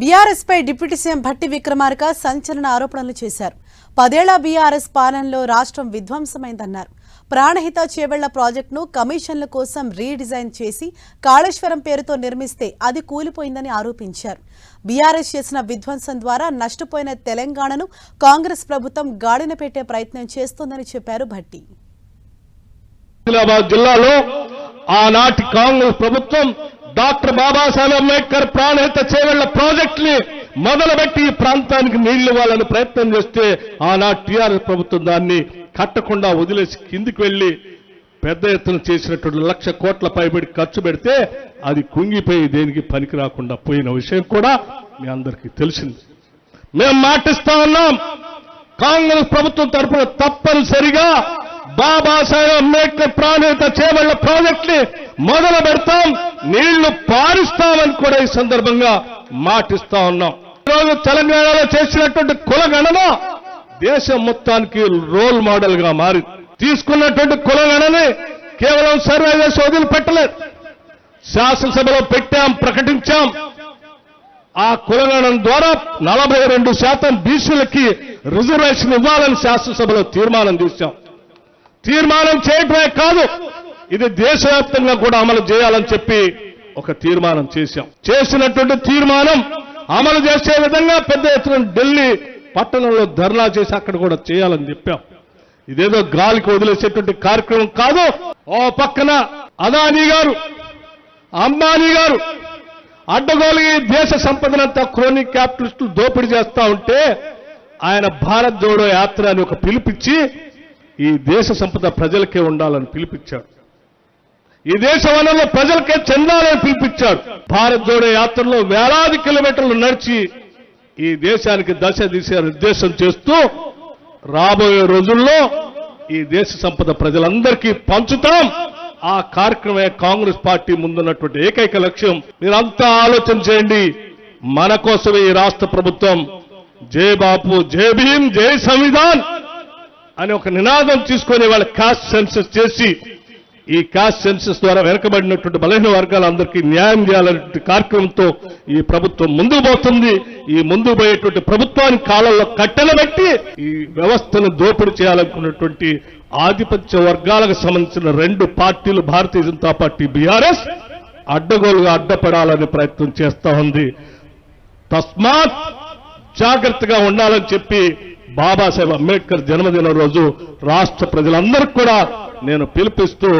BRS పై deputy CM Bhatti Vikramarka సంచలన ఆరోపణలు చేశారు. పదేళ్ళ బీఆర్ఎస్ పాలనలో రాష్ట్రం విధ్వంసమైందన్నారు. ప్రాణహిత చేవెళ్ళ ప్రాజెక్టును కమిషన్ల కోసం రీడిజైన్ చేసి కాళేశ్వరం పేరుతో నిర్మిస్తే అది కూలిపోయిందని ఆరోపించారు. బీఆర్ఎస్ చేసిన విధ్వంసం ద్వారా నష్టపోయిన తెలంగాణను కాంగ్రెస్ ప్రభుత్వం గాడిన పెట్టే ప్రయత్నం చేస్తోందని చెప్పారు భట్టి. ఆదిలాబాద్ జిల్లాలో ఆనాటి కాంగ్రెస్ ప్రభుత్వం డాక్టర్ బాబాసాహెబ్ అంబేద్కర్ ప్రాణహిత చేవెళ్ళ ప్రాజెక్టుని మొదలుపెట్టి ఈ ప్రాంతానికి నీళ్ళు ఇవ్వాలని ప్రయత్నం చేస్తే ఆనాడు టీఆర్ఎస్ ప్రభుత్వం దాన్ని కట్టకుండా వదిలేసి కిందికి వెళ్ళి పెద్ద ఎత్తున చేసినటువంటి లక్ష కోట్ల పైబడి ఖర్చు పెడితే అది కుంగిపోయి దేనికి పనికి రాకుండా పోయిన విషయం కూడా మీ అందరికీ తెలిసింది. మేము మాటిస్తా ఉన్నాం. కాంగ్రెస్ ప్రభుత్వం తరఫున తప్పనిసరిగా బాబాసాహెబ్ అంబేద్కర్ ప్రాణహిత చేపట్ల ప్రాజెక్ట్ని మొదలు పెడతాం. నీళ్ళు పారిస్తామని కూడా ఈ సందర్భంగా మాటిస్తా ఉన్నాం. ఈరోజు తెలంగాణలో చేసినటువంటి కులగణన దేశం మొత్తానికి రోల్ మోడల్గా మారి తీసుకున్నటువంటి కులగణని కేవలం సర్వే చేసి వదిలిపెట్టలేదు. శాసనసభలో పెట్టాం ప్రకటించాం. ఆ కులగణం ద్వారా నలభై రెండు శాతం బీసీలకి రిజర్వేషన్ ఇవ్వాలని శాసనసభలో తీర్మానం చేశాం తీర్మానం చేయటమే కాదు ఇది దేశవ్యాప్తంగా కూడా అమలు చేయాలని చెప్పి ఒక తీర్మానం చేశాం. చేసినటువంటి తీర్మానం అమలు చేసే విధంగా పెద్ద ఎత్తున ఢిల్లీ పట్టణంలో ధర్నా చేసి అక్కడ కూడా చేయాలని చెప్పాం. ఇదేదో గాలికి వదిలేసేటువంటి కార్యక్రమం కాదు. ఓ పక్కన అదానీ గారు అంబానీ గారు అడ్డగోలు దేశ సంపదనంతా క్రోనిక్ క్యాపిటలిస్టులు దోపిడీ చేస్తా ఉంటే ఆయన భారత్ జోడో యాత్ర అని ఒక పిలిపించి ఈ దేశ సంపద ప్రజలకే ఉండాలని పిలిపించాడు ఈ దేశ వనంలో ప్రజలకే చెందాలని పిలిపించాడు భారత్ జోడో యాత్రలో వేలాది కిలోమీటర్లు నడిచి ఈ దేశానికి దశ దిశ నిర్దేశం చేస్తూ రాబోయే రోజుల్లో ఈ దేశ సంపద ప్రజలందరికీ పంచుతాం. ఆ కార్యక్రమే కాంగ్రెస్ పార్టీ ముందున్నటువంటి ఏకైక లక్ష్యం. మీరంతా ఆలోచన చేయండి. మన కోసమే ఈ రాష్ట్ర ప్రభుత్వం జై బాపు జై భీమ్ జై సంవిధాన్ అని ఒక నినాదం తీసుకొని వాళ్ళ క్యాష్ సెన్సస్ చేసి ఈ కాస్ట్ సెన్సెస్ ద్వారా వెనకబడినటువంటి బలహీన వర్గాలందరికీ న్యాయం చేయాలనే కార్యక్రమంతో ఈ ప్రభుత్వం ముందుకు పోతుంది. ఈ ముందుకు పోయేటువంటి ప్రభుత్వానికి కాలంలో కట్టెలు పెట్టి ఈ వ్యవస్థను దోపిడీ చేయాలనుకున్నటువంటి ఆధిపత్య వర్గాలకు సంబంధించిన రెండు పార్టీలు భారతీయ జనతా పార్టీ బీఆర్ఎస్ అడ్డగోలుగా అడ్డపడాలనే ప్రయత్నం చేస్తా ఉంది. తస్మాత్ జాగ్రత్తగా ఉండాలని చెప్పి బాబాసాహెబ్ అంబేద్కర్ జన్మదిన రోజు రాష్ట్ర ప్రజలందరికీ కూడా నేను పిలిపిస్తూ